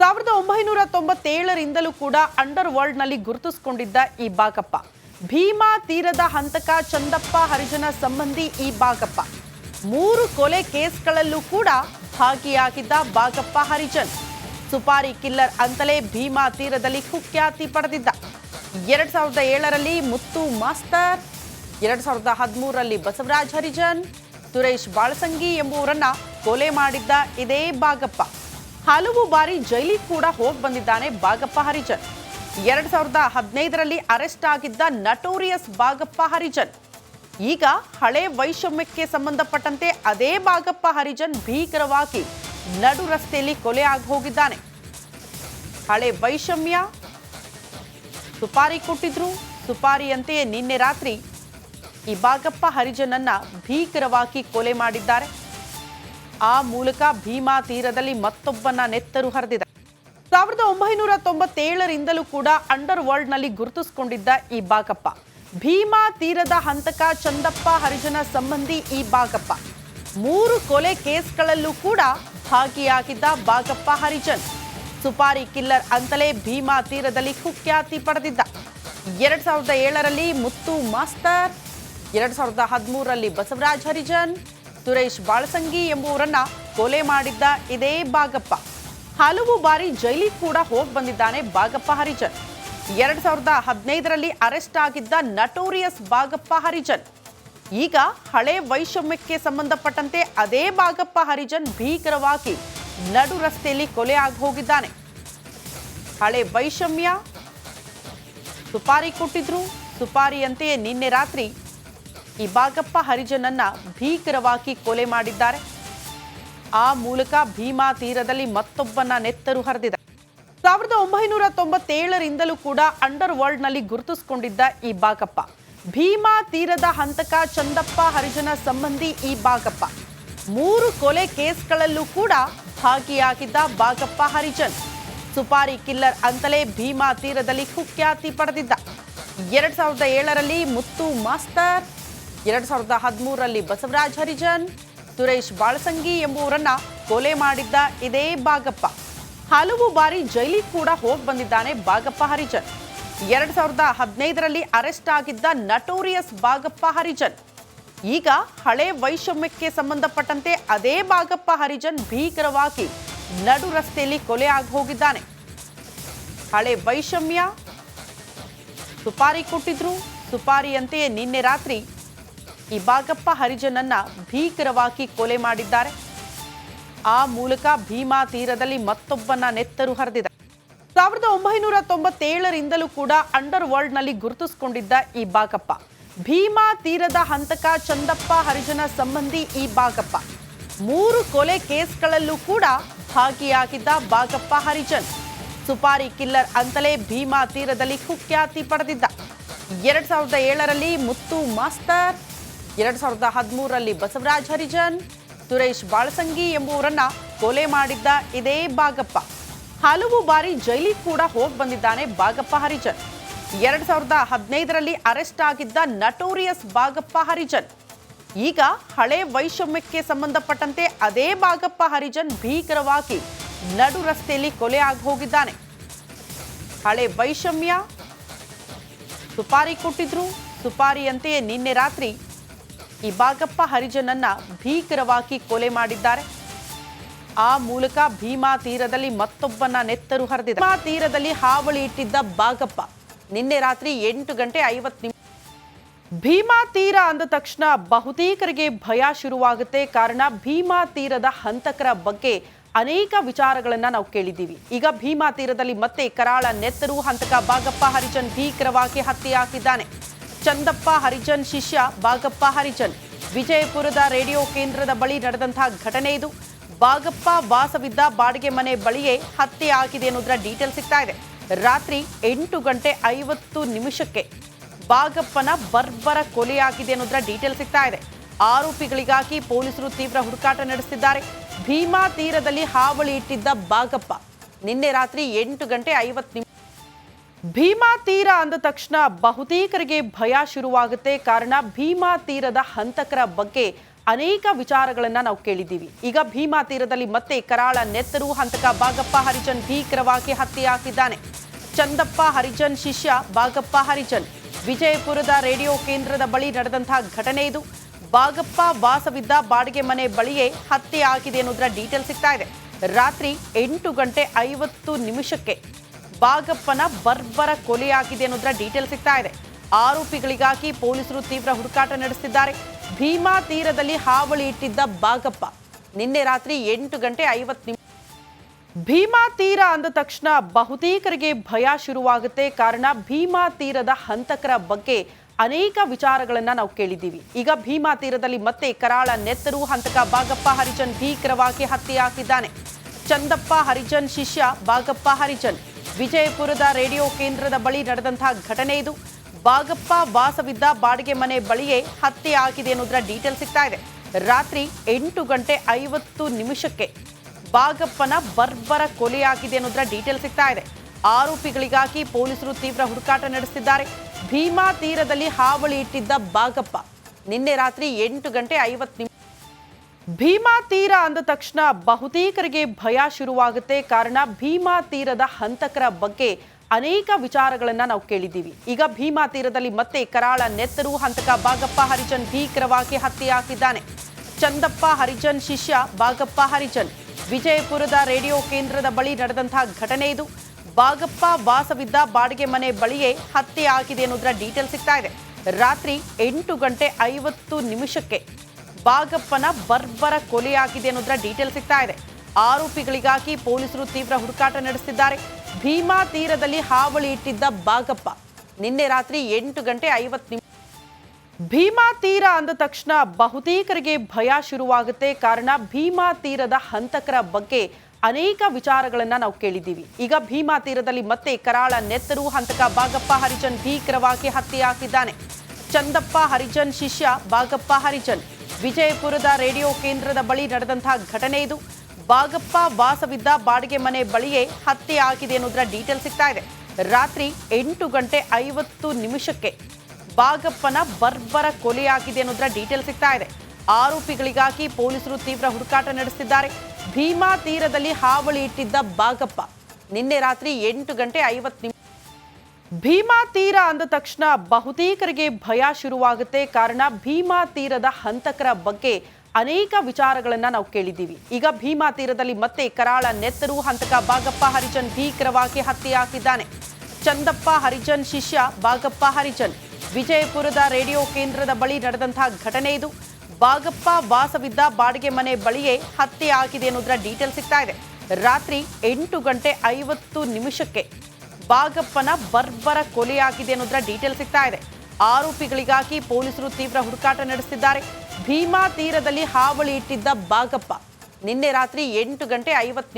ಸಾವಿರದ ಒಂಬೈನೂರ ತೊಂಬತ್ತೇಳರಿಂದಲೂ ಕೂಡ ಅಂಡರ್ ವರ್ಲ್ಡ್ನಲ್ಲಿ ಗುರುತಿಸಿಕೊಂಡಿದ್ದ ಈ ಬಾಗಪ್ಪ. ಭೀಮಾ ತೀರದ ಹಂತಕ ಚಂದಪ್ಪ ಹರಿಜನ ಸಂಬಂಧಿ ಈ ಬಾಗಪ್ಪ. ಮೂರು ಕೊಲೆ ಕೇಸ್ಗಳಲ್ಲೂ ಕೂಡ ಭಾಗಿಯಾಗಿದ್ದ ಬಾಗಪ್ಪ ಹರಿಜನ್. ಸುಪಾರಿ ಕಿಲ್ಲರ್ ಅಂತಲೇ ಭೀಮಾ ತೀರದಲ್ಲಿ ಕುಖ್ಯಾತಿ ಪಡೆದಿದ್ದ. ಎರಡ್ ಸಾವಿರದ ಏಳರಲ್ಲಿ ಮುತ್ತು ಮಾಸ್ತರ್, ಎರಡ್ ಸಾವಿರದ ಹದಿಮೂರರಲ್ಲಿ ಬಸವರಾಜ್ ಹರಿಜನ್, ಸುರೇಶ್ ಬಾಳಸಂಗಿ ಎಂಬುವರನ್ನ ಕೊಲೆ ಮಾಡಿದ್ದ ಇದೇ ಬಾಗಪ್ಪ. ಹಲವು ಬಾರಿ ಜೈಲಿಗೆ ಕೂಡ ಹೋಗಿ ಬಂದಿದ್ದಾನೆ ಬಾಗಪ್ಪ ಹರಿಜನ್. ಎರಡ್ ಸಾವಿರದ ಹದಿನೈದರಲ್ಲಿ ಅರೆಸ್ಟ್ ಆಗಿದ್ದ ನಟೋರಿಯಸ್ ಬಾಗಪ್ಪ ಹರಿಜನ್. ಈಗ ಹಳೆ ವೈಷಮ್ಯಕ್ಕೆ ಸಂಬಂಧಪಟ್ಟಂತೆ ಅದೇ ಬಾಗಪ್ಪ ಹರಿಜನ್ ಭೀಕರವಾಗಿ ನಡು ರಸ್ತೆಯಲ್ಲಿ ಕೊಲೆ ಆಗಿ ಹೋಗಿದ್ದಾನೆ. ಹಳೆ ವೈಷಮ್ಯ ಸುಪಾರಿ ಕೊಟ್ಟಿದ್ರು, ಸುಪಾರಿಯಂತೆಯೇ ನಿನ್ನೆ ರಾತ್ರಿ ಈ ಬಾಗಪ್ಪ ಹರಿಜನನ್ನ ಭೀಕರವಾಗಿ ಕೊಲೆ ಮಾಡಿದ್ದಾರೆ. ಆ ಮೂಲಕ ಭೀಮಾ ತೀರದಲ್ಲಿ ಮತ್ತೊಬ್ಬನ ನೆತ್ತರು ಹರಿದಿದೆ. ಸಾವಿರದ ಒಂಬೈನೂರ ತೊಂಬತ್ತೇಳರಿಂದಲೂ ಕೂಡ ಅಂಡರ್ ವರ್ಲ್ಡ್ನಲ್ಲಿ ಗುರುತಿಸಿಕೊಂಡಿದ್ದ ಈ ಬಾಗಪ್ಪ. ಭೀಮಾ ತೀರದ ಹಂತಕ ಚಂದಪ್ಪ ಹರಿಜನ ಸಂಬಂಧಿ ಈ ಬಾಗಪ್ಪ. ಮೂರು ಕೊಲೆ ಕೇಸ್ಗಳಲ್ಲೂ ಕೂಡ ಭಾಗಿಯಾಗಿದ್ದ ಬಾಗಪ್ಪ ಹರಿಜನ್. ಸುಪಾರಿ ಕಿಲ್ಲರ್ ಅಂತಲೇ ಭೀಮಾ ತೀರದಲ್ಲಿ ಕುಖ್ಯಾತಿ ಪಡೆದಿದ್ದ. ಎರಡ್ ಸಾವಿರದ ಏಳರಲ್ಲಿ ಮುತ್ತು ಮಾಸ್ತರ್ ಎರಡ್ ಸಾವಿರದ ಹದಿಮೂರರಲ್ಲಿ ಬಸವರಾಜ್ ಹರಿಜನ್ ಸುರೇಶ್ ಬಾಳಸಂಗಿ ಎಂಬುವರನ್ನ ಕೊಲೆ ಮಾಡಿದ್ದ ಇದೇ ಬಾಗಪ್ಪ. ಹಲವು ಬಾರಿ ಜೈಲಿಗೆ ಕೂಡ ಹೋಗಿ ಬಂದಿದ್ದಾನೆ ಬಾಗಪ್ಪ ಹರಿಜನ್. ಎರಡ್ ಸಾವಿರದ ಹದಿನೈದರಲ್ಲಿ ಅರೆಸ್ಟ್ ಆಗಿದ್ದ ನಟೋರಿಯಸ್ ಬಾಗಪ್ಪ ಹರಿಜನ್. ಈಗ ಹಳೆ ವೈಷಮ್ಯಕ್ಕೆ ಸಂಬಂಧಪಟ್ಟಂತೆ ಅದೇ ಬಾಗಪ್ಪ ಹರಿಜನ್ ಭೀಕರವಾಗಿ ನಡು ರಸ್ತೆಯಲ್ಲಿ ಕೊಲೆ ಆಗಿ ಹೋಗಿದ್ದಾನೆ. ಹಳೆ ವೈಷಮ್ಯ, ಸುಪಾರಿ ಕೊಟ್ಟಿದ್ರು, ಸುಪಾರಿಯಂತೆಯೇ ನಿನ್ನೆ ರಾತ್ರಿ ಈ ಭಾಗಪ್ಪ ಹರಿಜನನ್ನ ಭೀಕರವಾಗಿ ಕೊಲೆ ಮಾಡಿದ್ದಾರೆ. ಆ ಮೂಲಕ ಭೀಮಾ ತೀರದಲ್ಲಿ ಮತ್ತೊಬ್ಬನ ನೆತ್ತರು ಹರಿದಿದೆ. ಸಾವಿರದ ಒಂಬೈನೂರ ತೊಂಬತ್ತೇಳರಿಂದಲೂ ಕೂಡ ಅಂಡರ್ ವರ್ಲ್ಡ್ನಲ್ಲಿ ಗುರುತಿಸಿಕೊಂಡಿದ್ದ ಈ ಭಾಗಪ್ಪ. ಭೀಮಾ ತೀರದ ಹಂತಕ ಚಂದಪ್ಪ ಹರಿಜನ ಸಂಬಂಧಿ ಈ ಭಾಗಪ್ಪ. ಮೂರು ಕೊಲೆ ಕೇಸ್ಗಳಲ್ಲೂ ಕೂಡ ಭಾಗಿಯಾಗಿದ್ದ ಭಾಗಪ್ಪ ಹರಿಜನ್. ಸುಪಾರಿ ಕಿಲ್ಲರ್ ಅಂತಲೇ ಭೀಮಾ ತೀರದಲ್ಲಿ ಕುಖ್ಯಾತಿ ಪಡೆದಿದ್ದ. ಎರಡ್ ಸಾವಿರದ ಏಳರಲ್ಲಿ ಮುತ್ತು ಮಾಸ್ತರ್ ಎರಡ್ ಸಾವಿರದ ಹದಿಮೂರರಲ್ಲಿ ಬಸವರಾಜ್ ಹರಿಜನ್, ಸುರೇಶ್ ಬಾಳಸಂಗಿ ಎಂಬುವರನ್ನ ಕೊಲೆ ಮಾಡಿದ್ದ ಇದೇ ಬಾಗಪ್ಪ. ಹಲವು ಬಾರಿ ಜೈಲಿಗೆ ಕೂಡ ಹೋಗಿ ಬಂದಿದ್ದಾನೆ ಬಾಗಪ್ಪ ಹರಿಜನ್. ಎರಡ್ ಸಾವಿರದ ಹದಿನೈದರಲ್ಲಿ ಅರೆಸ್ಟ್ ಆಗಿದ್ದ ನಟೋರಿಯಸ್ ಬಾಗಪ್ಪ ಹರಿಜನ್. ಈಗ ಹಳೆ ವೈಷಮ್ಯಕ್ಕೆ ಸಂಬಂಧಪಟ್ಟಂತೆ ಅದೇ ಬಾಗಪ್ಪ ಹರಿಜನ್ ಭೀಕರವಾಗಿ ನಡು ರಸ್ತೆಯಲ್ಲಿ ಕೊಲೆ ಆಗಿ ಹೋಗಿದ್ದಾನೆ. ಹಳೆ ವೈಷಮ್ಯ, ಸುಪಾರಿ ಕೊಟ್ಟಿದ್ರು, ಸುಪಾರಿಯಂತೆಯೇ ನಿನ್ನೆ ರಾತ್ರಿ ಈ ಬಾಗಪ್ಪ ಹರಿಜನನ್ನ ಭೀಕರವಾಗಿ ಕೊಲೆ ಮಾಡಿದ್ದಾರೆ. ಆ ಮೂಲಕ ಭೀಮಾ ತೀರದಲ್ಲಿ ಮತ್ತೊಬ್ಬನ ನೆತ್ತರು ಹರಿದಿದೆ. ಸಾವಿರದ ಒಂಬೈನೂರ ತೊಂಬತ್ತೇಳರಿಂದಲೂ ಕೂಡ ಅಂಡರ್ ವರ್ಲ್ಡ್ನಲ್ಲಿ ಗುರುತಿಸಿಕೊಂಡಿದ್ದ ಈ ಬಾಗಪ್ಪ ಭೀಮಾ ತೀರದ ಹಂತಕ ಚಂದಪ್ಪ ಹರಿಜನ ಸಂಬಂಧಿ ಈ ಬಾಗಪ್ಪ ಮೂರು ಕೊಲೆ ಕೇಸ್ಗಳಲ್ಲೂ ಕೂಡ ಭಾಗಿಯಾಗಿದ್ದ ಬಾಗಪ್ಪ ಹರಿಜನ್. ಸುಪಾರಿ ಕಿಲ್ಲರ್ ಅಂತಲೇ ಭೀಮಾ ತೀರದಲ್ಲಿ ಕುಖ್ಯಾತಿ ಪಡೆದಿದ್ದ. ಎರಡ್ ಸಾವಿರದ ಏಳರಲ್ಲಿ ಮುತ್ತು ಮಾಸ್ತರ್ ಎರಡ್ ಸಾವಿರದ ಹದಿಮೂರರಲ್ಲಿ ಬಸವರಾಜ್ ಹರಿಜನ್, ಸುರೇಶ್ ಬಾಳಸಂಗಿ ಎಂಬುವರನ್ನ ಕೊಲೆ ಮಾಡಿದ್ದ ಇದೇ ಬಾಗಪ್ಪ. ಹಲವು ಬಾರಿ ಜೈಲಿಗೆ ಕೂಡ ಹೋಗಿ ಬಂದಿದ್ದಾನೆ ಬಾಗಪ್ಪ ಹರಿಜನ್. ಎರಡ್ ಸಾವಿರದ ಹದಿನೈದರಲ್ಲಿ ಅರೆಸ್ಟ್ ಆಗಿದ್ದ ನಟೋರಿಯಸ್ ಬಾಗಪ್ಪ ಹರಿಜನ್. ಈಗ ಹಳೆ ವೈಷಮ್ಯಕ್ಕೆ ಸಂಬಂಧಪಟ್ಟಂತೆ ಅದೇ ಬಾಗಪ್ಪ ಹರಿಜನ್ ಭೀಕರವಾಗಿ ನಡು ರಸ್ತೆಯಲ್ಲಿ ಕೊಲೆ ಆಗಿ ಹೋಗಿದ್ದಾನೆ. ಹಳೆ ವೈಷಮ್ಯ, ಸುಪಾರಿ ಕೊಟ್ಟಿದ್ರು, ಸುಪಾರಿಯಂತೆಯೇ ನಿನ್ನೆ ರಾತ್ರಿ ಈ ಬಾಗಪ್ಪ ಹರಿಜನನ್ನ ಭೀಕರವಾಗಿ ಕೊಲೆ ಮಾಡಿದ್ದಾರೆ. ಆ ಮೂಲಕ ಭೀಮಾ ತೀರದಲ್ಲಿ ಮತ್ತೊಬ್ಬನ ನೆತ್ತರು ಹರಿದಿದೆ ಭೀಮಾ ತೀರದಲ್ಲಿ ಹಾವಳಿ ಇಟ್ಟಿದ್ದ ಬಾಗಪ್ಪ ನಿನ್ನೆ ರಾತ್ರಿ ಎಂಟು ಗಂಟೆ ಐವತ್ತು ನಿಮಿಷ ಭೀಮಾ ತೀರ ಅಂದ ತಕ್ಷಣ ಬಹುತೇಕರಿಗೆ ಭಯ ಶುರುವಾಗುತ್ತೆ. ಕಾರಣ ಭೀಮಾ ತೀರದ ಹಂತಕರ ಬಗ್ಗೆ ಅನೇಕ ವಿಚಾರಗಳನ್ನ ನಾವು ಕೇಳಿದ್ದೀವಿ. ಈಗ ಭೀಮಾ ತೀರದಲ್ಲಿ ಮತ್ತೆ ಕರಾಳ ನೆತ್ತರು ಹಂತಕ ಬಾಗಪ್ಪ ಹರಿಜನ್ ಭೀಕರವಾಗಿ ಹತ್ಯೆ ಹಾಕಿದ್ದಾನೆ. ಚಂದಪ್ಪ, ಹರಿಜನ್ ಶಿಷ್ಯ, ಬಾಗಪ್ಪ, ಹರಿಜನ್. ವಿಜಯಪುರದ ರೇಡಿಯೋ ಕೇಂದ್ರದ ಬಳಿ ನಡೆದಂತಹ ಘಟನೆ ಇದು. ಬಾಗಪ್ಪ ವಾಸವಿದ್ದ ಬಾಡಿಗೆ ಮನೆ ಬಳಿಯೇ ಹತ್ಯೆ ಆಗಿದೆ ಅನ್ನೋದರ ಡೀಟೇಲ್ ಸಿಗ್ತಾ ಇದೆ. ರಾತ್ರಿ ಎಂಟು ಗಂಟೆ ಐವತ್ತು ನಿಮಿಷಕ್ಕೆ ಬಾಗಪ್ಪನ ಬರ್ಬರ ಕೊಲೆಯಾಗಿದೆ ಅನ್ನೋದರ ಡೀಟೇಲ್ ಸಿಗ್ತಾ ಇದೆ. ಆರೋಪಿಗಳಿಗಾಗಿ ಪೊಲೀಸರು ತೀವ್ರ ಹುಡುಕಾಟ ನಡೆಸಿದ್ದಾರೆ ಭೀಮಾ ತೀರದಲ್ಲಿ ಹಾವಳಿ ಇಟ್ಟಿದ್ದ ಬಾಗಪ್ಪ. ನಿನ್ನೆ ರಾತ್ರಿ ಎಂಟು ಗಂಟೆ ಐವತ್ತು ನಿಮಿಷ ಭೀಮಾ ತೀರ ಅಂದ ತಕ್ಷಣ ಬಹುತೇಕರಿಗೆ ಭಯ ಶುರುವಾಗುತ್ತೆ. ಕಾರಣ ಭೀಮಾ ತೀರದ ಹಂತಕರ ಬಗ್ಗೆ ಅನೇಕ ವಿಚಾರಗಳನ್ನ ನಾವು ಕೇಳಿದ್ದೀವಿ. ಈಗ ಭೀಮಾ ತೀರದಲ್ಲಿ ಮತ್ತೆ ಕರಾಳ ನೆತ್ತರು ಹಂತಕ ಬಾಗಪ್ಪ ಹರಿಜನ್ ಭೀಕರವಾಗಿ ಹತ್ಯೆಯಾಗಿದ್ದಾನೆ. ಚಂದಪ್ಪ ಹರಿಜನ್ ಶಿಷ್ಯ ಬಾಗಪ್ಪ ಹರಿಜನ್. ವಿಜಯಪುರದ ರೇಡಿಯೋ ಕೇಂದ್ರದ ಬಳಿ ನಡೆದಂತಹ ಘಟನೆ ಇದು. ಬಾಗಪ್ಪ ವಾಸವಿದ್ದ ಬಾಡಿಗೆ ಮನೆ ಬಳಿಯೇ ಹತ್ಯೆ ಆಗಿದೆ ಅನ್ನೋದರ ಡೀಟೇಲ್ ಸಿಗ್ತಾ ಇದೆ. ರಾತ್ರಿ ಎಂಟು ಗಂಟೆ ಐವತ್ತು ನಿಮಿಷಕ್ಕೆ ಬಾಗಪ್ಪನ ಬರ್ಬರ ಕೊಲೆಯಾಗಿದೆ ಅನ್ನೋದರ ಡೀಟೇಲ್ ಸಿಗ್ತಾ ಇದೆ. ಆರೋಪಿಗಳಿಗಾಗಿ ಪೊಲೀಸರು ತೀವ್ರ ಹುಡುಕಾಟ ನಡೆಸಿದ್ದಾರೆ ಭೀಮಾ ತೀರದಲ್ಲಿ ಹಾವಳಿ ಇಟ್ಟಿದ್ದ ಬಾಗಪ್ಪ ನಿನ್ನೆ ರಾತ್ರಿ ಎಂಟು ಗಂಟೆ ಐವತ್ತು ನಿಮಿಷ ಭೀಮಾ ತೀರ ಅಂದ ತಕ್ಷಣ ಬಹುತೇಕರಿಗೆ ಭಯ ಶುರುವಾಗುತ್ತೆ. ಕಾರಣ ಭೀಮಾ ತೀರದ ಹಂತಕರ ಬಗ್ಗೆ ಅನೇಕ ವಿಚಾರಗಳನ್ನ ನಾವು ಕೇಳಿದ್ದೀವಿ. ಈಗ ಭೀಮಾ ತೀರದಲ್ಲಿ ಮತ್ತೆ ಕರಾಳ ನೆತ್ತರು ಹಂತಕ ಬಾಗಪ್ಪ, ಹರಿಜನ್ ಭೀಕರವಾಗಿ ಹತ್ಯೆಯಾಗಿದ್ದಾನೆ. ಚಂದಪ್ಪ, ಹರಿಜನ್ ಶಿಷ್ಯ, ಬಾಗಪ್ಪ, ಹರಿಜನ್. ವಿಜಯಪುರದ ರೇಡಿಯೋ ಕೇಂದ್ರದ ಬಳಿ ನಡೆದಂತಹ ಘಟನೆ ಇದು. ಬಾಗಪ್ಪ ವಾಸವಿದ್ದ ಬಾಡಿಗೆ ಮನೆ ಬಳಿಯೇ ಹತ್ಯೆ ಆಗಿದೆ ಅನ್ನೋದರ ಡೀಟೇಲ್ ಸಿಗ್ತಾ ಇದೆ. ರಾತ್ರಿ ಎಂಟು ಗಂಟೆ ಐವತ್ತು ನಿಮಿಷಕ್ಕೆ ಬಾಗಪ್ಪನ ಬರ್ಬರ ಕೊಲೆಯಾಗಿದೆ ಅನ್ನೋದ್ರ ಡೀಟೇಲ್ ಸಿಗ್ತಾ ಇದೆ. ಆರೋಪಿಗಳಿಗಾಗಿ ಪೊಲೀಸರು ತೀವ್ರ ಹುಡುಕಾಟ ನಡೆಸಿದ್ದಾರೆ ಭೀಮಾ ತೀರದಲ್ಲಿ ಹಾವಳಿ ಇಟ್ಟಿದ್ದ ಬಾಗಪ್ಪ. ನಿನ್ನೆ ರಾತ್ರಿ ಎಂಟು ಗಂಟೆ ಐವತ್ತು ನಿಮಿಷ ಭೀಮಾ ತೀರ ಅಂದ ತಕ್ಷಣ ಬಹುತೇಕರಿಗೆ ಭಯ ಶುರುವಾಗುತ್ತೆ. ಕಾರಣ ಭೀಮಾ ತೀರದ ಹಂತಕರ ಬಗ್ಗೆ ಅನೇಕ ವಿಚಾರಗಳನ್ನ ನಾವು ಕೇಳಿದ್ದೀವಿ. ಈಗ ಭೀಮಾ ತೀರದಲ್ಲಿ ಮತ್ತೆ ಕರಾಳ ನೆತ್ತರು ಹಂತಕ ಬಾಗಪ್ಪ ಹರಿಜನ್ ಭೀಕರವಾಗಿ ಹತ್ಯೆಯಾಗಿದ್ದಾನೆ. ಚಂದಪ್ಪ ಹರಿಜನ್ ಶಿಷ್ಯ ಬಾಗಪ್ಪ ಹರಿಜನ್. ವಿಜಯಪುರದ ರೇಡಿಯೋ ಕೇಂದ್ರದ ಬಳಿ ನಡೆದಂತಹ ಘಟನೆ ಇದು. ಬಾಗಪ್ಪ ವಾಸವಿದ್ದ ಬಾಡಿಗೆ ಮನೆ ಬಳಿಯೇ ಹತ್ಯೆ ಆಗಿದೆ ಅನ್ನೋದರ ಡೀಟೇಲ್ ಸಿಗ್ತಾ ಇದೆ. ರಾತ್ರಿ ಎಂಟು ಗಂಟೆ ಐವತ್ತು ನಿಮಿಷಕ್ಕೆ ಬಾಗಪ್ಪನ ಬರ್ಬರ ಕೊಲೆಯಾಗಿದೆ ಅನ್ನೋದರ ಡೀಟೇಲ್ ಸಿಗ್ತಾ ಇದೆ. ಆರೋಪಿಗಳಿಗಾಗಿ ಪೊಲೀಸರು ತೀವ್ರ ಹುಡುಕಾಟ ನಡೆಸಿದ್ದಾರೆ ಭೀಮಾ ತೀರದಲ್ಲಿ ಹಾವಳಿ ಇಟ್ಟಿದ್ದ ಬಾಗಪ್ಪ ನಿನ್ನೆ ರಾತ್ರಿ ಎಂಟು ಗಂಟೆ ಐವತ್ತು ನಿಮಿಷ ಭೀಮಾ ತೀರ ಅಂದ ತಕ್ಷಣ ಬಹುತೇಕರಿಗೆ ಭಯ ಶುರುವಾಗುತ್ತೆ. ಕಾರಣ ಭೀಮಾ ತೀರದ ಹಂತಕರ ಬಗ್ಗೆ ಅನೇಕ ವಿಚಾರಗಳನ್ನ ನಾವು ಕೇಳಿದ್ದೀವಿ. ಈಗ ಭೀಮಾ ತೀರದಲ್ಲಿ ಮತ್ತೆ ಕರಾಳ ನೆತ್ತರು ಹಂತಕ ಬಾಗಪ್ಪ ಹರಿಜನ್ ಭೀಕರವಾಗಿ ಹತ್ಯೆಯಾಗಿದ್ದಾನೆ ಚಂದಪ್ಪ ಹರಿಜನ್ ಶಿಷ್ಯ ಬಾಗಪ್ಪ ಹರಿಜನ್ ವಿಜಯಪುರದ ರೇಡಿಯೋ ಕೇಂದ್ರದ ಬಳಿ ನಡೆದಂತಹ ಘಟನೆ ಇದು. ಬಾಗಪ್ಪ ವಾಸವಿದ್ದ ಬಾಡಿಗೆ ಮನೆ ಬಳಿಯೇ ಹತ್ಯೆ ಆಗಿದೆ ಅನ್ನೋದರ ಡೀಟೇಲ್ ಸಿಗ್ತಾ ಇದೆ. ರಾತ್ರಿ ಎಂಟು ಗಂಟೆ ಐವತ್ತು ನಿಮಿಷಕ್ಕೆ ಬಾಗಪ್ಪನ ಬರ್ಬರ ಕೊಲೆಯಾಗಿದೆ ಅನ್ನೋದರ ಡೀಟೇಲ್ ಸಿಗ್ತಾ ಇದೆ. ಆರೋಪಿಗಳಿಗಾಗಿ ಪೊಲೀಸರು ತೀವ್ರ ಹುಡುಕಾಟ ನಡೆಸಿದ್ದಾರೆ ಭೀಮಾ ತೀರದಲ್ಲಿ ಹಾವಳಿ ಇಟ್ಟಿದ್ದ ಬಾಗಪ್ಪ. ನಿನ್ನೆ ರಾತ್ರಿ ಎಂಟು ಗಂಟೆ ಐವತ್ತು ನಿಮಿಷ ಭೀಮಾ ತೀರ ಅಂದ ತಕ್ಷಣ ಬಹುತೇಕರಿಗೆ ಭಯ ಶುರುವಾಗುತ್ತೆ. ಕಾರಣ ಭೀಮಾ ತೀರದ ಹಂತಕರ ಬಗ್ಗೆ ಅನೇಕ ವಿಚಾರಗಳನ್ನ ನಾವು ಕೇಳಿದ್ದೀವಿ. ಈಗ ಭೀಮಾ ತೀರದಲ್ಲಿ ಮತ್ತೆ ಕರಾಳ ನೆತ್ತರು ಹಂತಕ ಬಾಗಪ್ಪ ಹರಿಜನ್ ಭೀಕರವಾಗಿ ಹತ್ಯೆಯಾಗಿದ್ದಾನೆ. ಚಂದಪ್ಪ ಹರಿಜನ್ ಶಿಷ್ಯ ಬಾಗಪ್ಪ ಹರಿಜನ್. ವಿಜಯಪುರದ ರೇಡಿಯೋ ಕೇಂದ್ರದ ಬಳಿ ನಡೆದಂತಹ ಘಟನೆ ಇದು. ಬಾಗಪ್ಪ ವಾಸವಿದ್ದ ಬಾಡಿಗೆ ಮನೆ ಬಳಿಯೇ ಹತ್ಯೆ ಆಗಿದೆ ಅನ್ನೋದರ ಡೀಟೇಲ್ ಸಿಗ್ತಾ ಇದೆ. ರಾತ್ರಿ ಎಂಟು ಗಂಟೆ ಐವತ್ತು ನಿಮಿಷಕ್ಕೆ ಬಾಗಪ್ಪನ ಬರ್ಬರ ಕೊಲೆಯಾಗಿದೆ ಅನ್ನೋದರ ಡೀಟೇಲ್ ಸಿಗ್ತಾ ಇದೆ. ಆರೋಪಿಗಳಿಗಾಗಿ ಪೊಲೀಸರು ತೀವ್ರ ಹುಡುಕಾಟ ನಡೆಸಿದ್ದಾರೆ ಭೀಮಾ ತೀರದಲ್ಲಿ ಹಾವಳಿ ಇಟ್ಟಿದ್ದ ಬಾಗಪ್ಪ ನಿನ್ನೆ ರಾತ್ರಿ ಎಂಟು ಗಂಟೆ ಐವತ್ತು